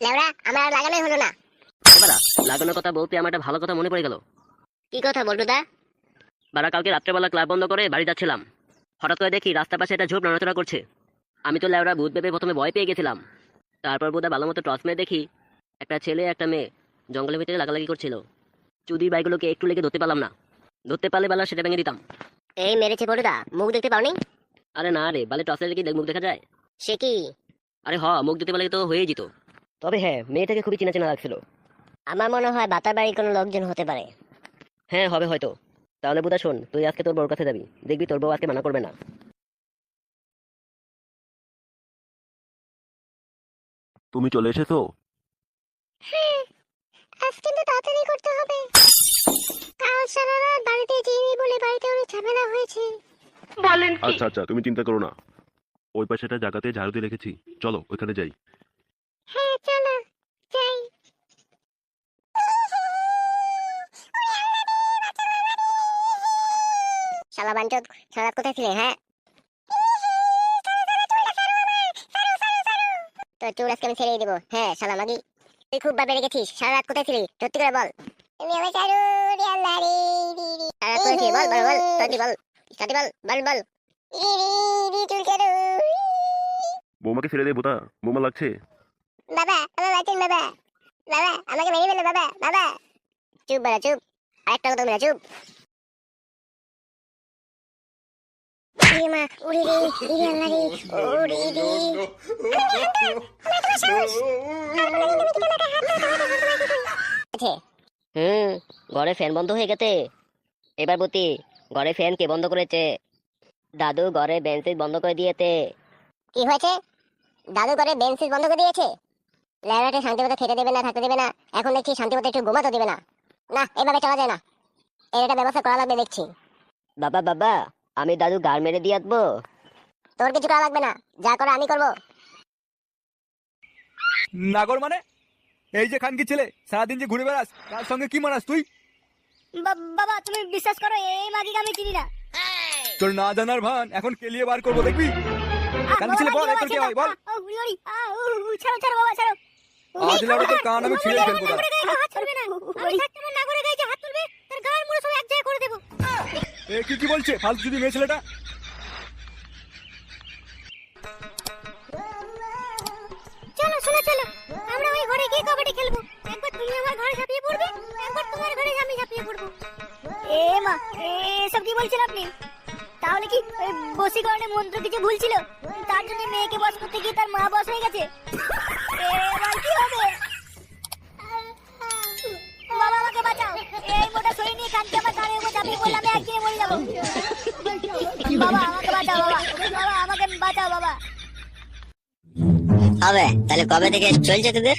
লেওড়া আমার আর লাগানোই হলো না। বাড়া লাগানোর কথা বলতে আমার একটা ভালো কথা মনে পড়ে গেল। কি কথা বলটু দা? বাড়া কালকে রাত্রেবেলা ক্লাব বন্ধ করে বাড়ি যাচ্ছিলাম। হঠাৎ করে দেখি রাস্তার পাশে একটা ঝোপ নড়াচড়া করছে। আমি তো ল্যাওড়া ভূত ভেবে প্রথমে ভয় পেয়ে গেছিলাম। তারপর বোধহয় ভালো মতো টর্চ মেরে দেখি একটা ছেলে একটা মেয়ে জঙ্গলের ভিতরে লাগালাগি করছিল। চুদির বাইগুলোকে একটু লেগে ধরতে পারলাম না। ধরতে পারলে বেলা সেটা ভেঙে দিতাম। এই মেরেছে বলটু দা মুখ দেখতে পাওনি? আরে না রে বালে টর্চের লেগে মুখ দেখা যায়। সে কি? আরে হ মুখ দিতে পারলে তো হয়ে যেত। তবে হ্যাঁ মেয়েটাকে খুবই চেনা চেনা লাগছিল। আমার মনে হয় বাতার বাড়ির কোনো লোকজন হতে পারে। হ্যাঁ হবে হয়তো। তাহলে বুধা শোন তুই আজকে তোর বউর কাছে যাবি। দেখবি তোর বউ আজকে মানা করবে না। তুমি চলে এসেছ? আজ কিন্তু তাড়াতাড়ি করতে হবে। কাল সারা রাত বাড়িতে যাইনি বলে বাড়িতে অনেক ঝামেলা হয়েছে। আচ্ছা আচ্ছা তুমি চিন্তা করো না। ওই পাশে একটা জায়গাতে ঝাড়ু দিয়ে রেখেছি। চলো ওইখানে যাই। হ্যাঁ চলো, যাই। শালা বাঞ্চত সারা কোথায় ছিলে হ্যাঁ? তোর চুল আমি ছেড়েই দেবো হ্যাঁ শালা মাগি? তুই খুব ভাবে রেখেছিস সারা রাত কোথায় ছিলি? সত্যি করে বল। বল বল বল সত্যি বল সত্যি বল বল বল। বৌমাকে ছেড়ে দিয়ে বোতা বৌমা লাগছে? বাবা আমার বাঁচুন বাবা। বাবা আমাকে মেরে ফেলো বাবা বাবা। চুপ বাড়া চুপ। আরেকটা কথা বলে চুপ। মা উড়ি রে ইরে আল্লাহ রে উড়ি রে। হুম ঘরে ফ্যান বন্ধ হয়ে গেছে। এবার বতি ঘরে ফ্যান কে বন্ধ করেছে? দাদু ঘরে বেঞ্চ বন্ধ করে দিয়েছে। কি হয়েছে? দাদু ঘরে বেঞ্চ সিট বন্ধ করে দিয়েছে? ল্যাবরেটরি শান্তি মতো খেতে দেবে না থাকতে দেবে না। এখন দেখছি শান্তি মতো একটু ঘুমাতে দেবে না। না এভাবে চলা যায় না। এর একটা ব্যবস্থা করা লাগবে দেখছি। বাবা বাবা আমি দাদু গার মেরে দিয়ে আসব। তোর কিছু করা লাগবে না। যা করে আমি করব। নাগর মানে? এই যে খানকি ছেলে সারাদিন যে ঘুরে বেড়াস তার সঙ্গে কি মানাস তুই? বাবা তুমি বিশ্বাস করো এই মাগিকে আমি চিনি না। তোর না জানার ভান এখন কেলিয়ে বার করব দেখবি? কানকি ছেলে বল তোর কে হয় বল। ছাড়ো ছাড়ো বাবা ছাড়ো। আজ লাউড়া তোর কান আমি ছিঁড়ে ফেলব দাঁড়া। হাত তুলবে না। আমি থাকতে না করে গাইছে হাত তুলবে তার গায়ের মুড়ে সব এক জায়গায় করে দেবো। এ কি কি বলছে? ফালতু যদি মেয়ে ছেলেটা। চলো চলো চলো। আমরা ওই ঘরে গিয়ে কবাডি খেলব। একবার তুমি আমার ঘরে ঝাঁপিয়ে পড়বে একবার তোমার ঘরে আমি ঝাঁপিয়ে পড়ব। এ মা এসব কি বলছেন আপনি? তাহলে কি ওই বসীকরণে মন্ত্র কিছু ভুল ছিল? তার জন্য মেয়েকে বস করতে গিয়ে তার মা বস হয়ে গেছে? এবার কি হবে বাবা আমাকে বাঁচাও এই মোটা শরীর নিয়ে কানকে আমার কানের উপর চাপিয়ে পড়লে আমি একদিনে মরে যাব বাবা আমাকে বাঁচাও বাবা বাবা আমাকে বাঁচাও বাবা হবে তাহলে কবে থেকে চলছে তোদের?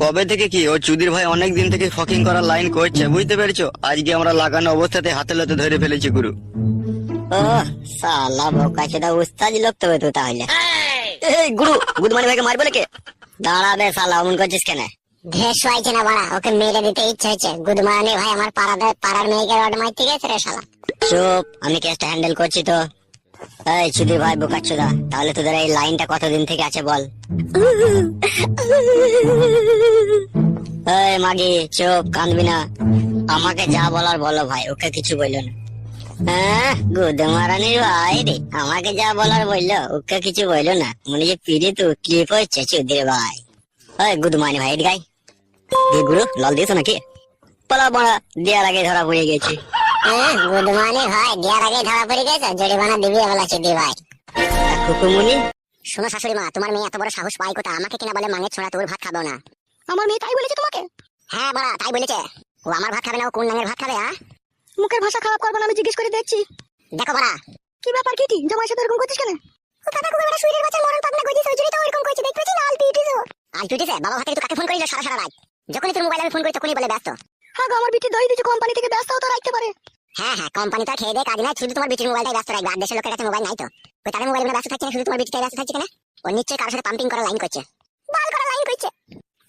কবে থেকে কি? ও চুদির ভাই অনেক দিন থেকে ফকিং করার লাইন করছে বুঝতে পেরেছ? আজকে আমরা লাগানো অবস্থাতে হাতে লতে ধরে ফেলেছি গুরু। ও সালা বোকা সেটা উস্তাদ লোক তবে তো তাহলে। এই গুরু গুদমানি ভাইকে মারবে কে দাঁড়াবে সালা অমন করছিস কেন? হয়েছে না বড়া ওকে মেরে দিতে ইচ্ছে হয়েছে। গুদমানি ভাই আমার পাড়াতে পাড়ার মেয়েকে রড মারতে গেছে রে শালা। চুপ আমি কেসটা হ্যান্ডেল করছি তো। এই চুদি ভাই বোকাচ্ছুদা তাহলে তোদের এই লাইনটা কতদিন থেকে আছে বল? এই মাগি চুপ কাঁদবি না। আমাকে যা বলার বলো ভাই ওকে কিছু বলল না। হ্যাঁ গুদমারানির ভাই রে আমাকে যা বলার বলল ওকে কিছু বলল না। মনে যে পিড়ি তো ক্লিপ হচ্ছে চুদির ভাই। ওই গুদমানি ভাই গাই। গুরু লল দিয়েছ নাকি? পালা বড়া দেওয়ার আগে ধরা পড়ে গেছি। গুদমানি ভাই দেওয়ার আগে ধরা পড়ে গেছে জরিমানা দিবি বলা চিদি ভাই। কুকুমুনি শোনো শাশুড়ি মা তোমার মেয়ে এত বড় সাহস পাই কোথা আমাকে কিনা বলে মাঙের ছোড়া তোর ভাত খাব না? আমার মেয়ে তাই বলেছে তোমাকে? হ্যাঁ বড়া তাই বলেছে। ও আমার ভাত খাবে না ও কোন নাঙের ভাত খাবে হ্যাঁ মুখের ভাষা খারাপ করব না আমি জিজ্ঞেস করে দেখছি। দেখো বড়া। কি ব্যাপার কি জামাই সাথে এরকম করছিস কেন? ও দাদা কুকুর বেটা শুইরের বাচ্চা মরণ পাগনা গজিস ওই জন্যই তো এরকম করছে দেখতে না আলতি উঠেছে আলতি উঠেছে বাবা ভাতে কাকে ফোন করিল? সারা সারা রাত। যখনই তোর মোবাইলে আমি ফোন করি তখনই বলে ব্যস্ত। হ্যাঁ গো, আমার বিটি দই দিচ্ছে কোম্পানি থেকে ব্যস্ত তো রাখতে পারে। হ্যাঁ হ্যাঁ কোম্পানি তো খেয়ে দেয় কাজ নাই শুধু তোমার বিটির মোবাইলটাই ব্যস্ত রাখবে আর দেশের লোকের কাছে মোবাইল নাই তো। ওই তাদের মোবাইল ব্যস্ত থাকছে না শুধু তোমার বিটিটাই ব্যস্ত থাকছে কেন? ও নিশ্চয়ই কারোর সাথে পাম্পিং করা লাইন করছে। বাল করা লাইন করছে।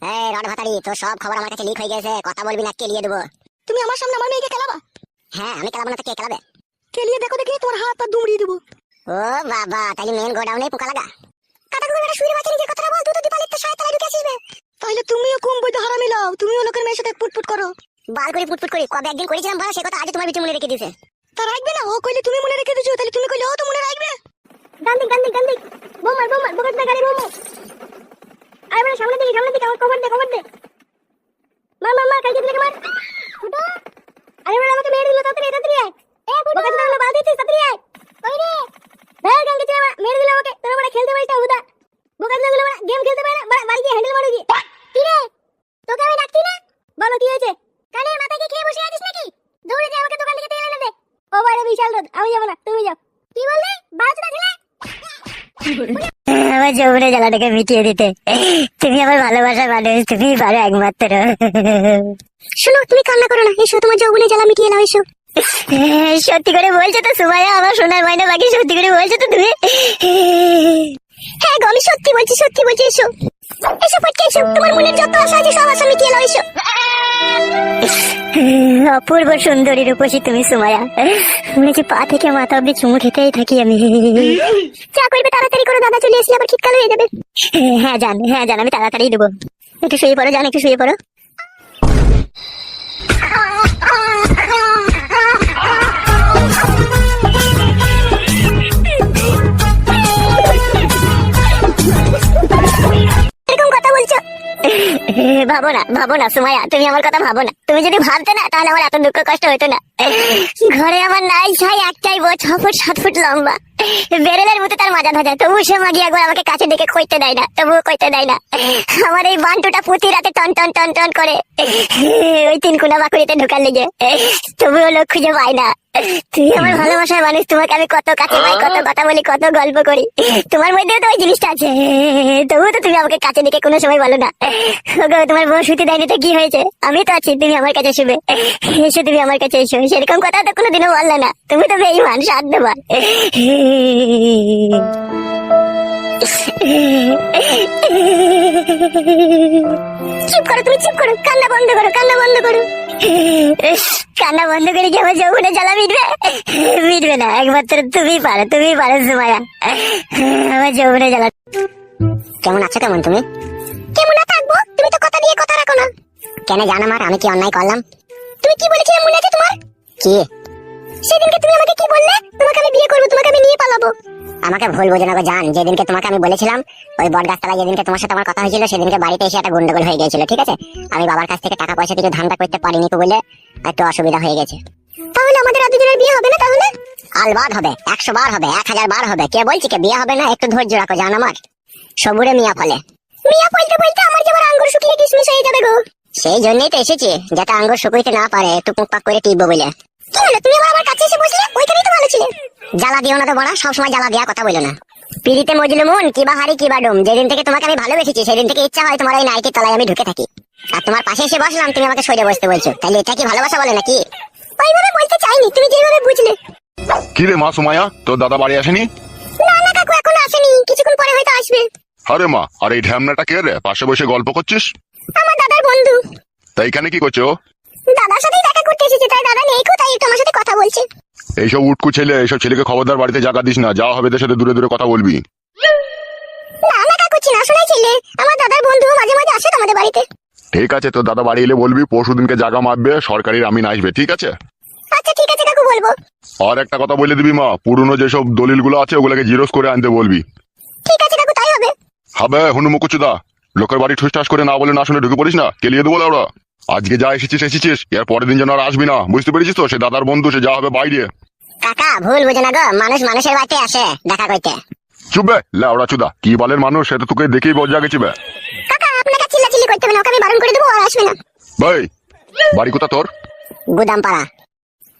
এই রড ভাতারি তোর সব খবর আমার কাছে লিক হয়ে গেছে কথা বলবি না কেলিয়ে দেবো। তুমি আমার সামনে আমার মেয়েকে খেলাবা? হ্যাঁ আমি খেলাবো না কে খেলাবে খেলিয়ে দেখো দেখি তোমার হাত পা দুমড়িয়ে দেবো। ও বাবা তাহলে মেন গোডাউনে পোকা লাগা কাটা গুলো একটা শুয়ে বাচ্চা নিজের কথাটা বল তুই তো দীপালের তো সাথে ঢুকে আসিস তাহলে তুমিও কম বৈধ হারামি লাও তুমিও লোকের মেয়ের সাথে পুটপুট করো। বাল করে পুটপুট করি কবে একদিন করেছিলাম ভালো সে কথা আজ তোমার ভিতরে মনে রেখে দিছে তা রাখবে না ও কইলে তুমি মনে রেখে দিছো তাহলে তুমি কইলে ও তো মনে রাখবে। গান্ধিক গান্দি গান্দি বোমার বোমার বোকার গাড়ি বোমার আরে মানে সামনে দিকে সামনে দিকে আমার কভার দে কভার দে। মার মার মার কালকে দিকে মার। ফুটো আরে বড় আমাকে মেরে দিল তাড়াতাড়ি তাড়াতাড়ি আয়। এ ফুটো বোকার দা বাল দিছিস তাড়াতাড়ি আয়। কই রে। ভেল গাঙ্গে চলে মেরে দিল আমাকে তোর বড় খেলতে পারিস হুদা। বোকার দা বড় গেম খেলতে পারে না বাড়ি গিয়ে হ্যান্ডেল মারো গিয়ে। কি রে? তোকে আমি ডাকছি না? বলো কি হয়েছে? কানে মাথা কি খেয়ে বসে আছিস নাকি? দৌড়ে যা আমাকে দোকান থেকে তেল এনে দে ও বাইরে বিশাল রোদ আমি যাব না তুমি যাও। কি বললি? বারোটা ছেলে আমার যৌবনে জ্বালাটাকে মিটিয়ে দিতে। তুমি আমার ভালোবাসার মানুষ তুমি পারো একমাত্র। শোনো তুমি কান্না করো না এসো তোমার যৌবনে জ্বালা মিটিয়ে নাও এসো। সত্যি করে বলছো তো সুমাইয়া আমার সোনার মাইনা বাকি সত্যি করে বলছো তো তুমি? হ্যাঁ গো আমি সত্যি বলছি সত্যি বলছি এসো। এসো পটকে এসো তোমার মনের যত আশা আছে সব আশা মিটিয়ে নাও এসো। অপূর্ব সুন্দরী রূপসী তুমি সুমায়া। হচ্ছে পা থেকে, মাথা অব্দি চুমু খেতেই থাকি আমি। চা করবে তাড়াতাড়ি করে, দাদা চলে এসে আবার শীতকাল হয়ে যাবে। হ্যাঁ জান হ্যাঁ জান, আমি তাড়াতাড়ি দেবো। একটু শুয়ে পড়ো, জান, একটু শুয়ে পড়ো। ভাবো না ভাবো না সুমাইয়া, তুমি আমার কথা ভাবো না তুমি যদি ভাবতে না, তাহলে আমার এত দুঃখ কষ্ট হতো না। ঘরে আমার নাই ছাই একটাই বউ, ছ ফুট, সাত ফুট লম্বা। বেরেলের মতো তার মাজা ধাজা তবু সে মাগি একবার আমাকে কাছে ডেকে কইতে দেয় না, তবুও কইতে দেয় না। আমার এই বান্টুটা প্রতি রাতে টন টন টন টন করে। ওই তিন কুনা বাকুড়িতে ঢোকার লেগে। তবুও লোক খুঁজে পাই না। তুই আমার ভালোবাসার মানুষ, তোমাকে আমি কত কাছে পাই, কত কথা বলি, কত গল্প করি। তোমার মধ্যেও তো ওই জিনিসটা আছে। তবুও তো তুমি আমাকে কাছে দেখে কোনো সময় বলো না। তোমার বউ শুতে দেয়নি তো কি হয়েছে? আমি তো আছি, তুমি আমার কাছে শুবে। এসো, তুমি আমার কাছে এসো। সেরকম কথা তো কোনোদিনও বললে না। তুমি তো বেইমান সাত দেবার চুপ করো তুমি চুপ করো। কান্না বন্ধ করো কান্না বন্ধ করো। কান্না বন্ধ করে আমার যৌবনে জ্বালা মিটবে। মিটবে না একমাত্র তুমি পারো তুমি পারো সুমায়া আমার যৌবনে জ্বালা। কেমন আছো কেমন তুমি? কেমন থাকব তুমি তো কথা দিয়ে কথা রাখো না। কেন জানো আমার আমি কি অন্যায় করলাম? তুমি কি বলেছিলে মনে আছে তোমার? কি? সেদিনকে তুমি আমাকে কি বললে? তোমাকে আমি বিয়ে করব তোমাকে আমি নিয়ে পালাবো। আমাকে ভুল বোঝো না গো জান। যেদিনকে তোমাকে আমি বলেছিলাম ওই বট গাছতলা যেদিনকে তোমার সাথে আমার কথা হয়েছিল সেদিনকে বাড়িতে এসে একটা গন্ডগোল হয়ে গিয়েছিল ঠিক আছে? আমি বাবার কাছ থেকে টাকা পয়সা কিছু ধান্দা করতে পারিনি তো বলে একটু অসুবিধা হয়ে গেছে। তাহলে আমাদের আর দুজনের বিয়ে হবে না তাহলে? আলবাদ হবে একশো বার হবে এক হাজার বার হবে। কে বলছি কে বিয়ে হবে না? একটু ধৈর্য রাখো জান আমার। সবুরে মিয়া ফলে। মিয়া বলতে বলতে আমার যেমন আঙ্গুর শুকিয়ে কিসমিস হয়ে যাবে গো। সেই জন্যই তো এসেছি যাতে আঙ্গুর শুকুইতে না পারে একটু পুকপাক করে টিপবো বলে। কি হলো? তুমি আবার আমার কাছে এসে বসলে? ওইখানেই তো ভালো ছিলে। জ্বালা দিও না তো বড়া সবসময় জ্বালা দেওয়া কথা বলো না। পিড়িতে মজলু মন কিবা হারি কিবা ডুম। যেদিন থেকে তোমাকে আমি ভালোবেসেছি সেদিন থেকে ইচ্ছা হয় তোমার এই নাইটির তলায় আমি ঢুকে থাকি। আর তোমার পাশে এসে বসলাম তুমি আমাকে সরে বসতে বলছো। তাহলে এটা কি ভালোবাসা বলে নাকি? ওইভাবে বলতে চাইনি তুমি যেভাবে বুঝলে। কি রে মা সুমায়া তোর দাদা বাড়ি আসেনি? না না কাকু এখন আসেনি। কিছুক্ষণ পরে হয়তো আসবে। আরে মা আর এই ঢ্যামনাটা কে রে? পাশে বসে গল্প করছিস? আমার দাদার বন্ধু। তা এখানে কি করছ দাদার সাথেই দেখা করতে এসেছে তাই দাদা নেই কো তাই একটু আমার সাথে কথা বলছে। এইসব উটকু ছেলে এইসব ছেলেকে খবরদার বাড়িতে জায়গা দিস না। যা হবে এদের সাথে দূরে দূরে কথা বলবি। না না কাকু চিনা শোনাই ছেলে। আমার দাদার বন্ধু মাঝে মাঝে আসে তোমাদের বাড়িতে। ঠিক আছে তোর দাদা বাড়ি এলে বলবি পরশু দিনকে জায়গা মাপবে সরকারি আমিন আসবে ঠিক আছে? আচ্ছা ঠিক আছে কাকু বলব। আর একটা কথা বলে দিবি মা পুরনো যেসব দলিলগুলো আছে ওগুলোকে জিরোস করে আনতে বলবি। ঠিক আছে কাকু তাই হবে। হবে হনুমুকুচুদা। লোকের বাড়ি ঠুসঠাস করে না বলে না শুনে ঢুকে পড়িস না কেলিয়ে দেবো ওরা। আজকে যা এসেছিস এসেছিস। এর পরের দিন যেন আর আসবি না। বুঝতে পেরেছিস তো? সে দাদার বন্ধু সে যা হবে বাইরে। কাকা ভুল বুঝে না গো। মানুষ মানুষের বাড়িতে আসে দেখা করতে। চুপবে লাউড়া চুদা। কি বলের মানুষ? সেটা তোকে দেখেই বজ্জা গেছি বে। কাকা আপনাকে চিল্লাচিল্লি করতে হবে না ওকে আমি বারণ করে দেবো আর আসবে না। ভাই বাড়ি কোথা তোর? গুদাম পাড়া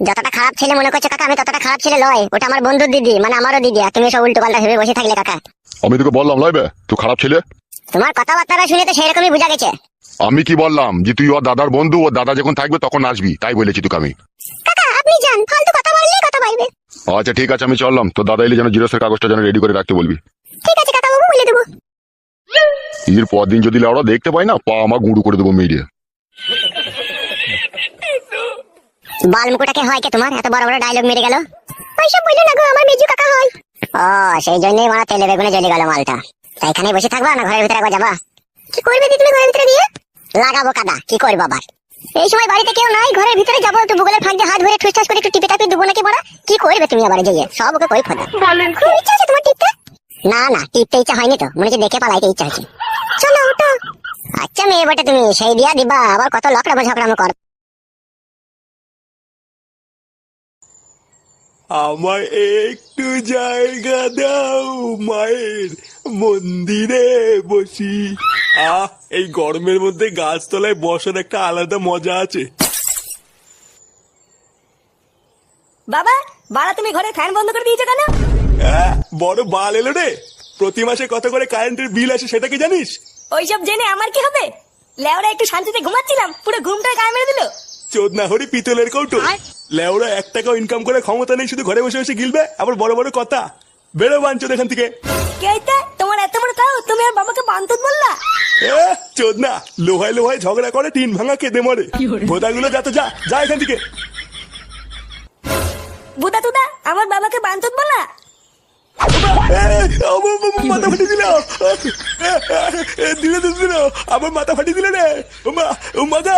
যতটা খারাপ ছেলে মনে করছ কাকা আমি ততটা খারাপ ছেলে লয় ওটা আমার বন্ধুর দিদি মানে আমারও দিদি আর তুমি সব উল্টো পাল্টা ভেবে বসে থাকলে কাকা। আমি তোকে বললাম লয়বে তুই খারাপ ছেলে? তোমার কথাবার্তা শুনে তো সেরকমই বোঝা গেছে। আমি কি বললাম যে তুই ওর দাদার বন্ধু ওর দাদা যখন থাকবে তখন আসবি? তাই বলেছি তোকে আমি। কাকা আপনি যান ফালতু কথা বললেই কথা বলবে। আচ্ছা ঠিক আছে আমি চললাম। তোর দাদা এলে যেন জিরোসের কাগজটা যেন রেডি করে রাখতে বলবি। ঠিক আছে কাকা বাবু বলে দেবো। ঈদের পর দিন যদি লাউড়া দেখতে পাই না পা আমার গুঁড়ো করে দেবো মেরে। বাল মুকুটাকে হয় কে তোমার? এত বড় বড় ডায়লগ মেরে গেল। ওইসব বলল না গো আমার মেজু কাকা হয়। ও সেই জন্যই মারা তেলে বেগুনে জ্বলে গেল মালটা। তা এখানে বসে থাকবা না ঘরের ভিতরে একবার যাবা? কি করবে দি তুমি ঘরের ভিতরে দিয়ে লাগাবো কাদা কি করব আবার? এই সময় বাড়িতে কেউ নাই ঘরের ভিতরে যাব একটু বুগলের ফাঁক দিয়ে হাত ধরে ঠুসঠাস করে একটু টিপে টাপি দেবো নাকি বড়া? কি করবে তুমি আবার যাইয়ে সব ওকে কই ফোদা? বলেন খুব ইচ্ছা আছে তোমার টিপতে? না না টিপতে ইচ্ছা হয়নি তো মনে হচ্ছে দেখে পালাইতে ইচ্ছা হচ্ছে চলো ওটো আচ্ছা মেয়ে বটে তুমি সেই দিয়া দিবা আবার কত লকড়া ঝগড়ামো কর। আমার একটু জায়গা দাও মায়ের মন্দিরে বসি। আহ এই গরমের মধ্যে গাছতলায় বসার একটা আলাদা মজা আছে। বাবা বাড়া তুমি ঘরে ফ্যান বন্ধ করে দিয়েছ কেন? আহ, বড় বাল এলো রে। প্রতি মাসে কত করে কারেন্টের বিল আসে সেটা কি জানিস? ওইসব জেনে আমার কি হবে? লেওরা একটু শান্তিতে ঘুমাচ্ছিলাম পুরো ঘুমটা গায়ে মেরে দিল। চোদ না হরি পিতলের কৌটো। লেওরা এক টাকাও ইনকাম করে ক্ষমতা নেই শুধু ঘরে বসে বসে গিলবে? আবার বড় বড় কথা। বেরো বাঞ্চোদ এখান থেকে। কে হইতে? তোমার এত বড় তাও তুমি আর বাবাকে বান্তত বললা চোদ না লোহায় লোহায় ঝগড়া করে টিন ভাঙা কেঁদে মরে। ভোদাগুলো যা তো যা যা এখান থেকে। বুদা তুদা আমার বাবাকে বাঞ্চত বলা। মাথা ফাটিয়ে দিল। দিলে দিল আমার মাথা ফাটিয়ে দিলে রে। মাথা